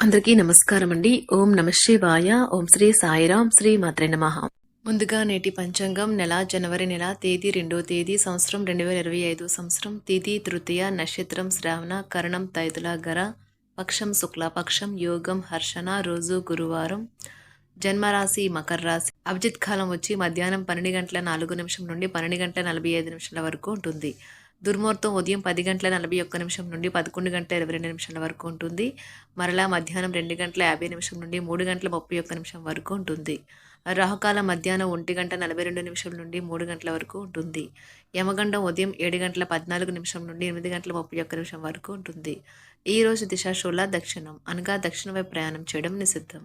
అందరికీ నమస్కారం అండి ఓం నమ శివాయ. ఓం శ్రీ సాయిరాం శ్రీ మాత్రే నమ. ముందుగా నేటి పంచాంగం నెల జనవరి నెల తేదీ రెండో తేదీ సంవత్సరం రెండు వేల ఇరవై ఐదు సంవత్సరం తిథి తృతీయ నక్షత్రం శ్రావణ కరణం తైతుల గర పక్షం శుక్లపక్షం యోగం హర్షణ రోజు గురువారం జన్మరాశి మకర రాశి అభిజిత్ కాలం వచ్చి మధ్యాహ్నం పన్నెండు గంటల నాలుగు నిమిషం నుండి పన్నెండు గంటల నలభై ఐదు నిమిషాల వరకు ఉంటుంది. దుర్ముహూర్తం ఉదయం పది గంటల నలభై ఒక్క నిమిషం నుండి పదకొండు గంటల ఇరవై రెండు నిమిషాల వరకు ఉంటుంది. మరలా మధ్యాహ్నం రెండు గంటల యాభై నిమిషం నుండి మూడు గంటల ముప్పై ఒక్క నిమిషం వరకు ఉంటుంది. రాహుకాలం మధ్యాహ్నం ఒంటి గంట నలభై రెండు నిమిషం నుండి మూడు గంటల వరకు ఉంటుంది. యమగండం ఉదయం ఏడు గంటల పద్నాలుగు నిమిషం నుండి ఎనిమిది గంటల ముప్పై ఒక్క నిమిషం వరకు ఉంటుంది. ఈ రోజు దిశాశూల దక్షిణం. అనగా దక్షిణ వైపు ప్రయాణం చేయడం నిషిద్ధం.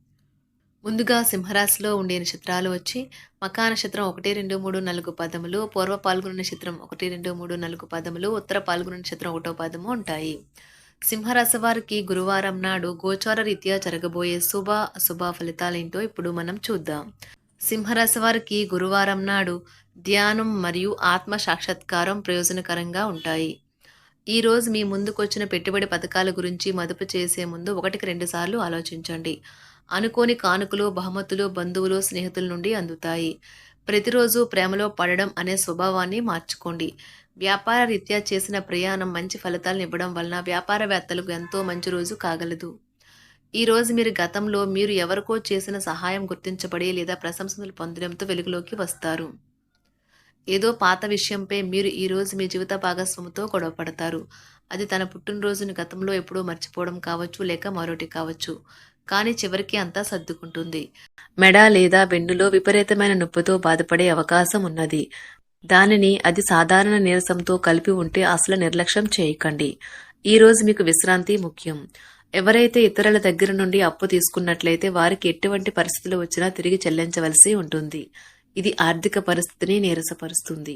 ముందుగా సింహరాశిలో ఉండే నక్షత్రాలు వచ్చి మకా నక్షత్రం ఒకటి రెండు మూడు నాలుగు పదములు పూర్వ పాల్గొన నక్షత్రం ఒకటి రెండు మూడు నాలుగు పదములు ఉత్తర పాల్గొన నక్షత్రం ఒకటో పదము ఉంటాయి. సింహరాశి వారికి గురువారం నాడు గోచార రీత్యా జరగబోయే శుభ అశుభ ఫలితాలేంటో ఇప్పుడు మనం చూద్దాం. సింహరాశి వారికి గురువారం నాడు ధ్యానం మరియు ఆత్మ సాక్షాత్కారం ప్రయోజనకరంగా ఉంటాయి. ఈరోజు మీ ముందుకొచ్చిన పెట్టుబడి పథకాల గురించి మదుపు చేసే ముందు ఒకటికి రెండు సార్లు ఆలోచించండి. అనుకోని కానుకలు బహుమతులు బంధువులు స్నేహితుల నుండి అందుతాయి. ప్రతిరోజు ప్రేమలో పడడం అనే స్వభావాన్ని మార్చుకోండి. వ్యాపార రీత్యా చేసిన ప్రయాణం మంచి ఫలితాలను ఇవ్వడం వలన వ్యాపారవేత్తలకు ఎంతో మంచి రోజు కాగలదు. ఈ రోజు మీరు గతంలో మీరు ఎవరికో చేసిన సహాయం గుర్తించబడి లేదా ప్రశంసలు పొందడంతో వెలుగులోకి వస్తారు. ఏదో పాత విషయంపై మీరు ఈ రోజు మీ జీవిత భాగస్వామితో గొడవపడతారు అది తన పుట్టినరోజుని గతంలో ఎప్పుడూ మర్చిపోవడం కావచ్చు లేక మరొకటి కావచ్చు. కానీ చివరికి అంతా సర్దుకుంటుంది. మెడ లేదా వెన్నులో విపరీతమైన నొప్పితో బాధపడే అవకాశం ఉన్నది. దానిని అది సాధారణ నీరసంతో కలిపి ఉంటే అసలు నిర్లక్ష్యం చేయకండి. ఈ రోజు మీకు విశ్రాంతి ముఖ్యం. ఎవరైతే ఇతరుల దగ్గర నుండి అప్పు తీసుకున్నట్లయితే వారికి ఎటువంటి పరిస్థితులు వచ్చినా తిరిగి చెల్లించవలసి ఉంటుంది. ఇది ఆర్థిక పరిస్థితిని నీరసపరుస్తుంది.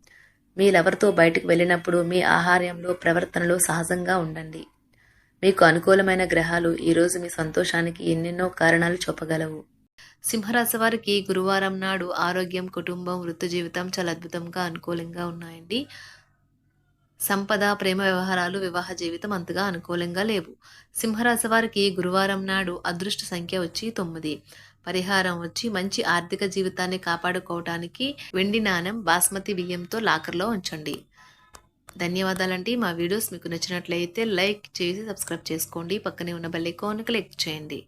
మీ లవర్తో బయటకు వెళ్ళినప్పుడు మీ ఆహార్యంలో ప్రవర్తనలో సహజంగా ఉండండి. మీకు అనుకూలమైన గ్రహాలు ఈరోజు మీ సంతోషానికి ఎన్నెన్నో కారణాలు చూపగలవు. సింహరాశి వారికి గురువారం నాడు ఆరోగ్యం కుటుంబం వృత్తి జీవితం చాలా అద్భుతంగా అనుకూలంగా ఉన్నాయండి. సంపద ప్రేమ వ్యవహారాలు వివాహ జీవితం అంతగా అనుకూలంగా లేవు. సింహరాశి వారికి గురువారం నాడు అదృష్ట సంఖ్య వచ్చి తొమ్మిది. పరిహారం వచ్చి మంచి ఆర్థిక జీవితాన్ని కాపాడుకోవటానికి వెండి నాణం బాస్మతి బియ్యంతో లాకర్లో ఉంచండి. ధన్యవాదాలండి. మా వీడియోస్ మీకు నచ్చినట్లయితే లైక్ చేసి సబ్స్క్రైబ్ చేసుకోండి. పక్కనే ఉన్న బెల్ ఐకాన్ క్లిక్ చేయండి.